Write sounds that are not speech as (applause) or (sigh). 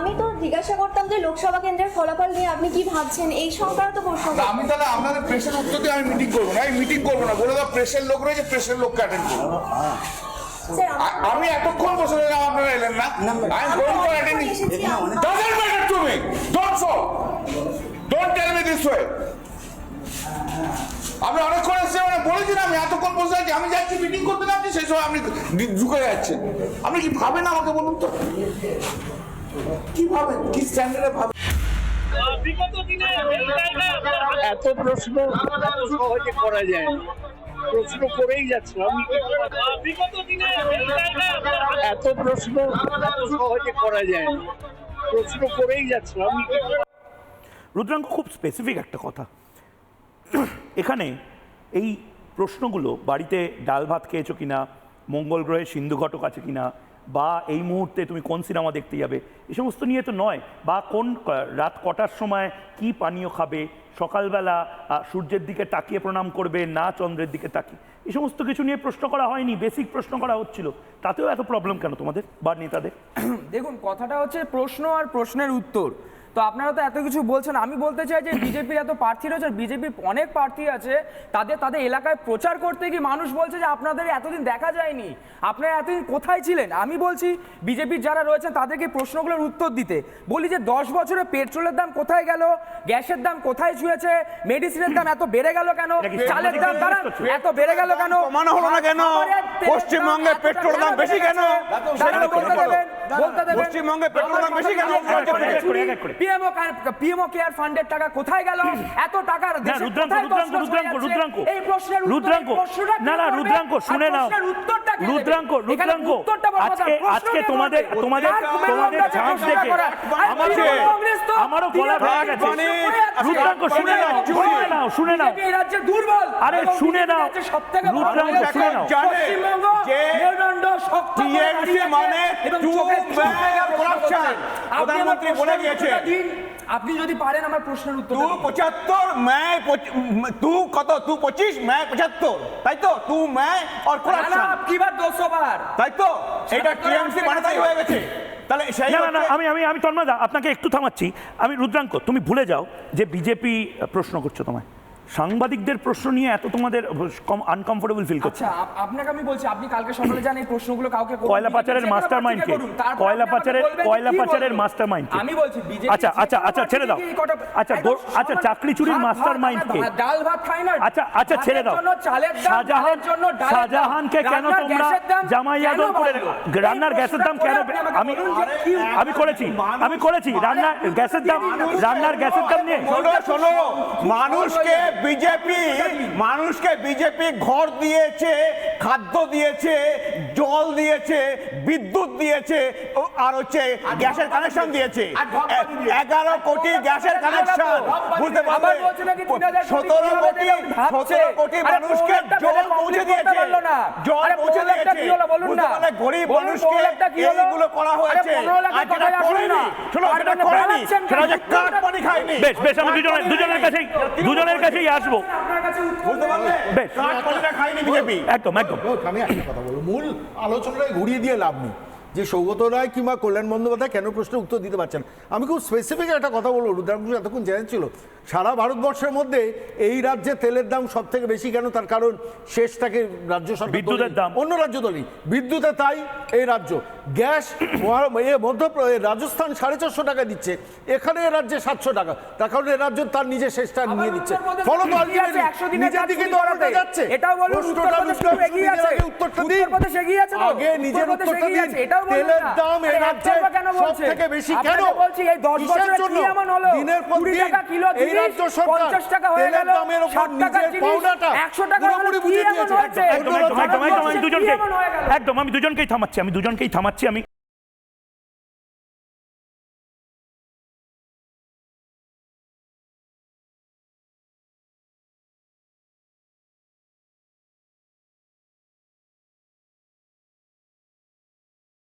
আমি তো জিজ্ঞাসা করতাম যে লোকসভা কেন্দ্রের ফলাফল নিয়ে আপনি কি ভাবছেন? এই সংক্রান্ত প্রশ্ন আমি তাহলে আপনাদের প্রেসের উত্তর দিয়ে আমি মিটিং করব না। আমি মিটিং করব না। বলে দাও প্রেসের লোক রয়েছে প্রেসের লোককে অ্যাটেন্ড করব। স্যার আমি এতক্ষণ বসে রইলাম আপনারা এলেন না? I am going for attending doesn't matter to me. Don't fall don't tell me this way. আমি অনেকক্ষণ এসেছি মানে বলেছি না আমি এতক্ষণ বসে আছি। আমি যাচ্ছি মিটিং করতে যাচ্ছি সেই সময় আপনি ঢুকে যাচ্ছেন। আপনি কি ভাবেন আমাকে বলুন তো? কি ভাবেন কি স্ট্যান্ডার্ডে আপনার এত প্রশ্ন সহজে করা যায় না। প্রশ্ন করেই যাচ্ছে আমি এত প্রশ্ন সহজে করা যায় না। প্রশ্ন করেই যাচ্ছে আমি রুদ্রাঙ্ক খুব স্পেসিফিক একটা কথা এখানে এই প্রশ্নগুলো বাড়িতে ডাল ভাত খেয়েছো কিনা মঙ্গল গ্রহে সিন্ধু ঘটক আছে কিনা বা এই মুহূর্তে তুমি কোন সিনেমা দেখতে যাবে, এ সমস্ত নিয়ে তো নয়। বা কোন রাত কটার সময় কি পানীয় খাবে, সকালবেলা সূর্যের দিকে তাকিয়ে প্রণাম করবে না চন্দ্রের দিকে তাকিয়ে এই সমস্ত কিছু নিয়ে প্রশ্ন করা হয়নি, বেসিক প্রশ্ন করা হচ্ছিল। তাতেও এত প্রবলেম কেন তোমাদের, বা নেতাদের? (coughs) দেখুন, কথাটা হচ্ছে প্রশ্ন আর প্রশ্নের উত্তর। তো আপনারা তো এত কিছু বলছেন। আমি বলতে চাই যে বিজেপির এত প্রার্থী রয়েছে বিজেপির অনেক প্রার্থী আছে তাদের তাদের এলাকায় প্রচার করতে গিয়ে মানুষ বলছে যে আপনাদের এতদিন দেখা যায়নি। আপনারা এতদিন কোথায় ছিলেন? আমি বলছি বিজেপির যারা রয়েছেন তাদেরকে প্রশ্নগুলোর উত্তর দিতে। বলি যে দশ বছরে পেট্রোলের দাম কোথায় গেল? গ্যাসের দাম কোথায় ছুঁয়েছে মেডিসিনের দাম এত বেড়ে গেল কেন? চালের দাম? এত বেড়ে গেল কেন? কমানো হলো না কেন? পশ্চিমবঙ্গে এতটা পেট্রোলের দাম বেশি কেন? দাঁড়ান, সেটা বলতে দেবেন পশ্চিমবঙ্গে পেট্রোলের দাম বেশি কেন? এক এক করে, এক এক করে, এক এক করে। পিএমও পিএমও কেয়ার ফান্ডের টাকা কোথায় গেল? এত টাকা না দেশে রুদ্রাঙ্ক কোথায় রুদ্রাঙ্ক রুদ্রাঙ্ক এই প্রশ্নের রুদ্রাঙ্ক। এই প্রশ্নটা কে না না রুদ্রাঙ্ক শুনে নাও। প্রশ্নের উত্তরটা কে দেবে? রুদ্রাঙ্ক রুদ্রাঙ্ক। উত্তরটা বড় কথা, আজকে আজকে তোমাদের তোমাদের তোমাদের মধ্যে দেখে। করা? আর আমার তৃণমূল কংগ্রেস তো আমারও গলা ভেঙে গেছে কংগ্রেস তো পড়ে আছে। রুদ্রাঙ্ক শুনে নাও শুনে নাও শুনে নাও এই রাজ্যে দুর্বল। আরে শুনে নাও। রুদ্রাঙ্ক শুনে নাও। পশ্চিমবঙ্গ মেরুদণ্ড শক্ত মানে এবং প্রধানমন্ত্রী বলে গিয়েছে আপনি যদি পারেন আমার প্রশ্নের উত্তর তু পঁচাত্তর ম্যায় তু কত? তু পঁচিশ ম্যায় পঁচাত্তর। তাই তো? তু ম্যায় আর করাপশন কি বার দোষো বার? তাই তো? এটা টিএমসি মানাতাই হয়ে গেছে। আমি আমি আমি তন্ময় দা আপনাকে একটু থামাচ্ছি। আমি রুদ্রাঙ্ক তুমি ভুলে যাও যে বিজেপি প্রশ্ন করছ তোমায়। সাংবাদিকদের প্রশ্ন নিয়ে এত তোমাদের আনকমফোর্টেবল ফিল করছে। আচ্ছা আপনাকে আমি বলছি আপনি কালকে সকালে যান এই প্রশ্নগুলো কাউকে কয়লা পাচারের মাস্টার করুন। তারপর কয়লা পাচারের কয়লা পাচারের। মাস্টার মাইন্ডকে আমি বলছি বিজেপি আচ্ছা আচ্ছা আচ্ছা ছেড়ে দাও। আচ্ছা আচ্ছা চাকরি চুরির মাস্টার মাইন্ডকে ডাল ভাত খাই না আচ্ছা আচ্ছা ছেড়ে দাও। শাহজাহান জন্য শাহজাহানকে কেন রান্নার তোমরা গ্যাসের দাম জামাইয়া দল করে রান্নার গ্যাসের দাম কেন আমি কি আমি করেছি। আমি করেছি। রান্নার গ্যাসের দাম রান্নার গ্যাসের দাম নিয়ে শোনো শোনো মানুষকে বিজেপি মানুষকে বিজেপি ঘর দিয়েছে খাদ্য দিয়েছে জল দিয়েছে বিদ্যুৎ দিয়েছে আর হচ্ছে গ্যাসের কানেকশন দিয়েছে। এগারো কোটি গ্যাসের কানেকশন বুঝতে কোটি সতেরো কোটি সতেরো কোটি মানুষকে পৌঁছে দিয়েছে। পারল না। জল পৌঁছে দিয়েছে। কি হলো বলুন না। গরিব মানুষকে প্রলেপটা কি হলো? এইগুলো করা হয়েছে। আর যেটা করেনি। শোনো করেনি। সেটা যে পানি খায়নি। বেশ বেশ আমি দুজনের দুজনের কাছেই দুজনের কাছেই আসব। আপনার কাছে উত্তর বুঝতে পারলে? বেশ। কাঠ পানিটা খায়নি বিজেপি। একদম একদম। আমি একটা কথা বলব। মূল আলোচনায় ঘুরিয়ে দিয়ে লাভ নেই। যে সৌগত রায় কিংবা কল্যাণ বন্দ্যোপাধ্যায় কেন প্রশ্নের উত্তর দিতে পারছেন? আমি খুব স্পেসিফিক একটা কথা বলব রুদ্রাংশ এতক্ষণ জেনেছিল। সারা ভারতবর্ষের মধ্যে এই রাজ্যে তেলের দাম সব থেকে বেশি কেন? তার কারণ শেষ থাকে রাজ্য সরকার বিদ্যুতের দাম। অন্য রাজ্য তোলেনি বিদ্যুতে তাই এই রাজ্য। গ্যাস এ মধ্য রাজস্থান সাড়ে চারশো টাকা দিচ্ছে এখানে এ রাজ্যে সাতশো টাকা। তার কারণ এ রাজ্য তার নিজের শেষটা নিয়ে দিচ্ছে ফলত এগিয়ে আছে, ultimately 100 দিনের নিজের দিকে যাচ্ছে। এটাও বলুন। আগে উত্তরটা দিন। আগে নিজের উত্তরটা দিন। বলুন তেলের দাম রাজ্যে একতরফা সব থেকে বেশি কেন? বলছি, এই দশ কিসের বছরে কি এমন হলো? দিনের পর দিন টাকা কিলো, এই রাজ্য সরকার 50 টাকা হয়ে তেলের গেল, দামের উপর 60 টাকার নিজের জিনিস, 100 টাকা পুরোপুরি বুঝিয়ে দিয়েছে একদম একদম দুজনকে? একদম আমি দুজনকেই থামাচ্ছি আমি দুজনকেই থামাচ্ছি আমি